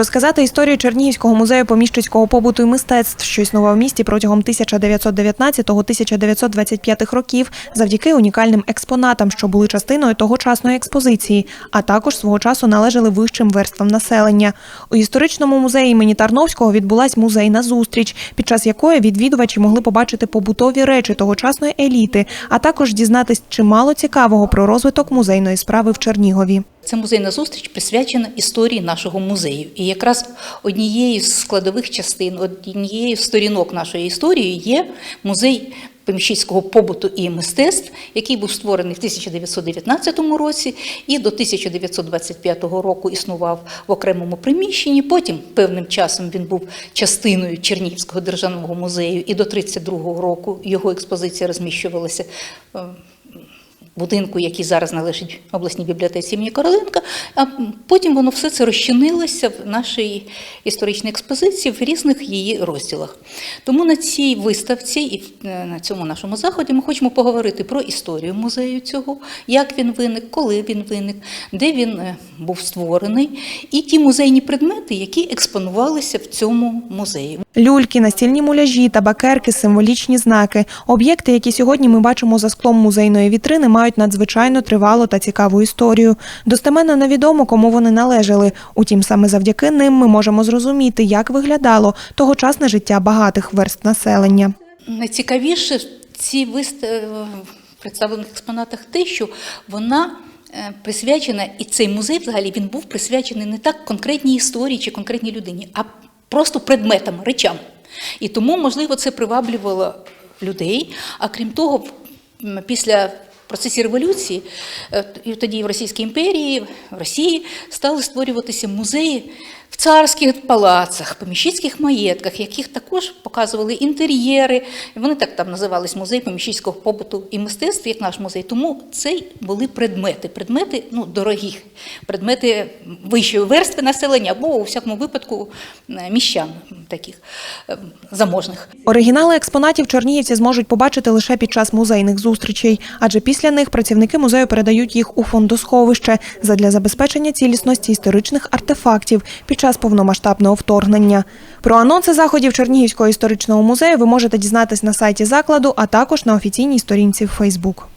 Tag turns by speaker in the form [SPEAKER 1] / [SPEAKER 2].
[SPEAKER 1] Розказати історію Чернігівського музею поміщицького побуту і мистецтв, що існував в місті протягом 1919-1925 років, завдяки унікальним експонатам, що були частиною тогочасної експозиції, а також свого часу належали вищим верствам населення. У історичному музеї імені Тарновського відбулась музейна зустріч, під час якої відвідувачі могли побачити побутові речі тогочасної еліти, а також дізнатись чимало цікавого про розвиток музейної справи в Чернігові.
[SPEAKER 2] Це музейна зустріч присвячена історії нашого музею. І якраз однією з складових частин, однією з сторінок нашої історії є музей поміщицького побуту і мистецтв, який був створений в 1919 році і до 1925 року існував в окремому приміщенні. Потім певним часом він був частиною Чернігівського державного музею, і до 1932 року його експозиція розміщувалася. Будинку, який зараз належить обласній бібліотеці імені Короленка, а потім воно все це розчинилося в нашій історичній експозиції в різних її розділах. Тому на цій виставці і е, на цьому нашому заході ми хочемо поговорити про історію музею цього, як він виник, коли він виник, де він е, був створений, і ті музейні предмети, які експонувалися в цьому музеї.
[SPEAKER 1] Люльки, настільні муляжі, табакерки, символічні знаки. Об'єкти, які сьогодні ми бачимо за склом музейної вітрини, мають надзвичайно тривалу та цікаву історію. Достеменно невідомо, кому вони належали. Утім, саме завдяки ним ми можемо зрозуміти, як виглядало тогочасне життя багатих верст населення.
[SPEAKER 2] Найцікавіше в цій вистав... в представлених експонатах те, що вона е, присвячена, і цей музей взагалі він був присвячений не так конкретній історії чи конкретній людині, а просто предметам, речам. І тому, можливо, це приваблювало людей. А крім того, після процесі революції, е, тоді в Російській імперії, в Росії стали створюватися музеї в царських палацах, поміщицьких маєтках, яких також показували інтер'єри. Вони так там називались музей поміщицького побуту і мистецтв, як наш музей. Тому це були предмети, предмети ну, дорогі, предмети вищої верстви населення або у всякому випадку е, міщан таких е, заможних.
[SPEAKER 1] Оригінали експонатів чернігівці зможуть побачити лише під час музейних зустрічей, адже після них працівники музею передають їх у фондосховище задля забезпечення цілісності історичних артефактів під час повномасштабного вторгнення. Про анонси заходів Чернігівського історичного музею ви можете дізнатись на сайті закладу, а також на офіційній сторінці в Фейсбук.